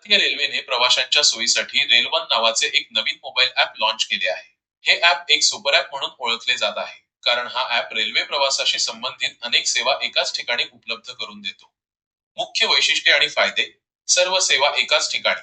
भारतीय रेल्वेने प्रवाशांच्या सोयीसाठी रेलवन नावाचे एक नवीन मोबाईल ऍप लॉन्च केले आहे. हे ऍप एक सुपर ऍप म्हणून ओळखले जात आहे कारण हा ऍप रेल्वे प्रवासाशी संबंधित अनेक सेवा एकाच ठिकाणी उपलब्ध करून देतो. मुख्य वैशिष्ट्ये आणि फायदे सर्व सेवा एकाच ठिकाणी.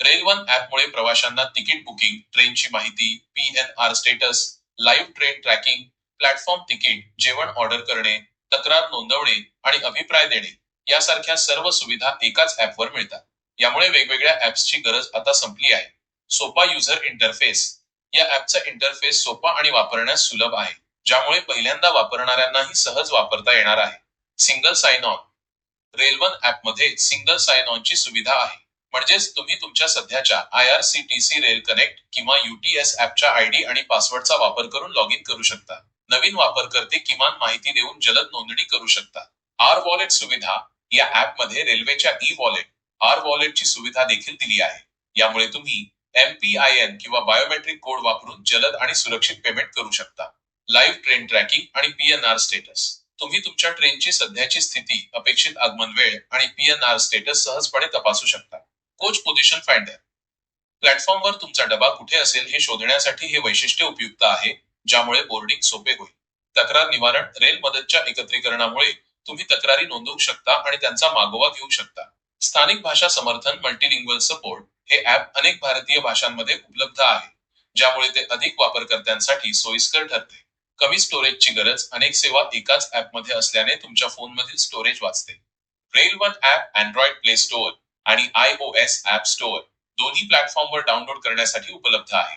रेलवन ऍपमुळे प्रवाशांना तिकीट बुकिंग ट्रेनची माहिती P N R status live train tracking platform ticket जेवण ऑर्डर करणे तक्रार नोंदवणे आणि अभिप्राय देणे यासारख्या सर्व सुविधा एकाच ऍपवर मिळतात. यामुळे वेगवेगळ्या ऍप्सची गरज आता संपली आहे. सोपा युजर इंटरफेस या ऍपचा इंटरफेस सोपा आणि वापरण्यास सुलभ आहे. ज्यामुळे पहिल्यांदा वापरणाऱ्यांनाही सहज वापरता येणार आहे. सिंगल साइन ऑन रेलवन ऍपमध्ये सिंगल साइन ऑनची सुविधा आहे. म्हणजेच तुम्ही तुमच्या सध्याच्या I R C T C rail connect किंवा युटीएस ऍपच्या आयडी आणि पासवर्डचा वापर करून लॉग इन करू शकता. नवीन वापरकर्ते किमान माहिती देऊन जलद नोंदणी करू शकता. आर वॉलेट सुविधा या ऍपमध्ये रेल्वेच्या ई वॉलेट आर वॉलेटची सुविधा देखील दिली आहे. यामुळे तुम्ही एमपीआयएन किंवा बायोमेट्रिक कोड वापरून जलद आणि सुरक्षित पेमेंट करू शकता. लाईव्ह ट्रेन ट्रॅकिंग आणि पीएनआर स्टेटस तुम्ही तुमच्या ट्रेनची सध्याची स्थिती अपेक्षित आगमन वेळ आणि पीएनआर स्टेटस सहजपणे तपासू शकता. कोच पोझिशन फाइंडर प्लॅटफॉर्मवर तुमचा डबा कुठे असेल हे शोधण्यासाठी हे वैशिष्ट्य उपयुक्त आहे ज्यामुळे बोर्डिंग सोपे होईल. तक्रार निवारण रेल मदतच्या एकत्रीकरणामुळे तुम्ही तक्रारी नोंदवू शकता आणि त्यांचा मागोवा घेऊ शकता. स्थानिक भाषा समर्थन मल्टीलिंग्वल सपोर्ट हे ऍप अनेक भारतीय भाषांमध्ये उपलब्ध आहे ज्यामुळे ते अधिक वापरकर्त्यांसाठी सोयीस्कर ठरते. कमी स्टोरेजची गरज अनेक सेवा एकाच ऍपमध्ये असल्याने तुमच्या फोनमधील स्टोरेज वाचते. Rail one app android play store आणि I O S app store दोन्ही प्लॅटफॉर्मवर डाउनलोड करण्यासाठी उपलब्ध आहे.